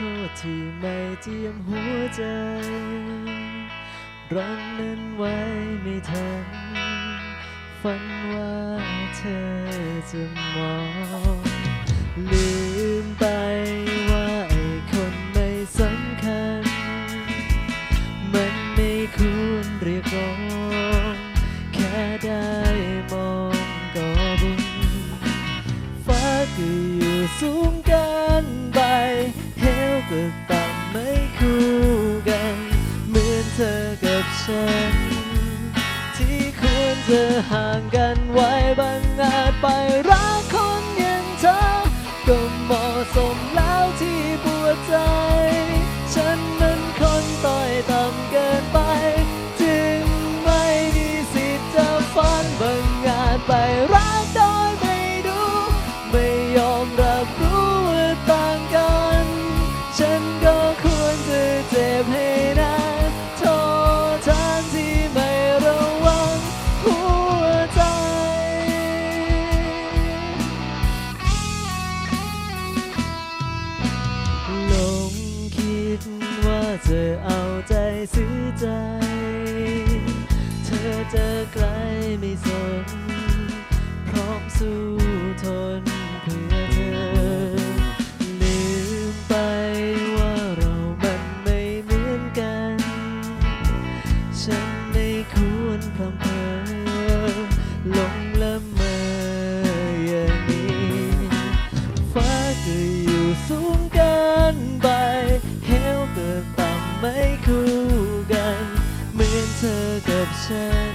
ที่ไม่เจียมหัวใจรักนั้นไว้ไม่ทันฝันว่าเธอจะมองลืมไปว่าไอ้คนไม่สำคัญ มันไม่ควรเรียกร้อง แค่ได้มองก็บุญฟ้าก็อยู่สูงกัน ไปเหวก็ต่ำไม่คู่กัน เหมือนเธอกับฉัน ที่ควรจะหา ซื้อใจ เธอจะไกลไม่สน พร้อมสู้ทนเพื่อเธอ ลืมไปว่าเรามันไม่เหมือนกัน ฉันไม่ควรพรำเพอหลงละเมออย่างนี้ฟ้าก็อยู่สูงเกันไปเหวก็ต่ำไม่คู่ กับฉัน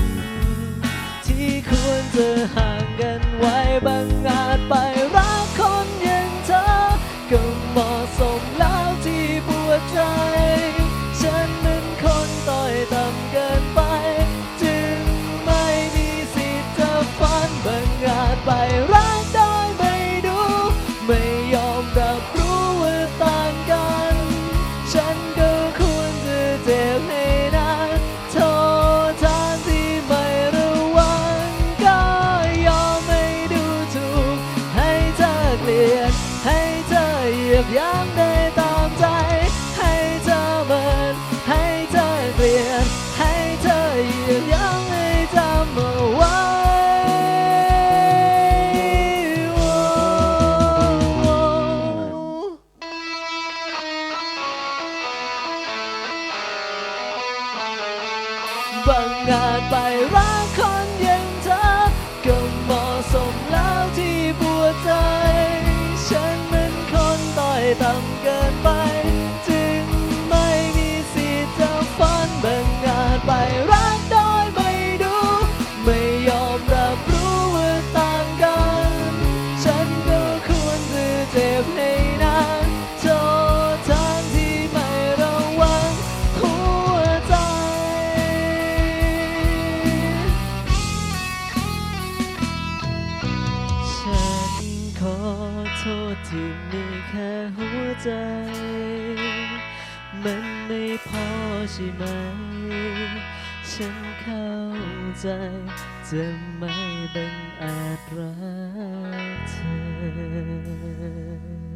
ที่ควรจะห่างกันไว้บางอา บังอาจไปรัก ที่มีแค่หัวใจ มันไม่พอใช่ไหม ฉันเข้าใจจะไม่บังอาจรักเธอ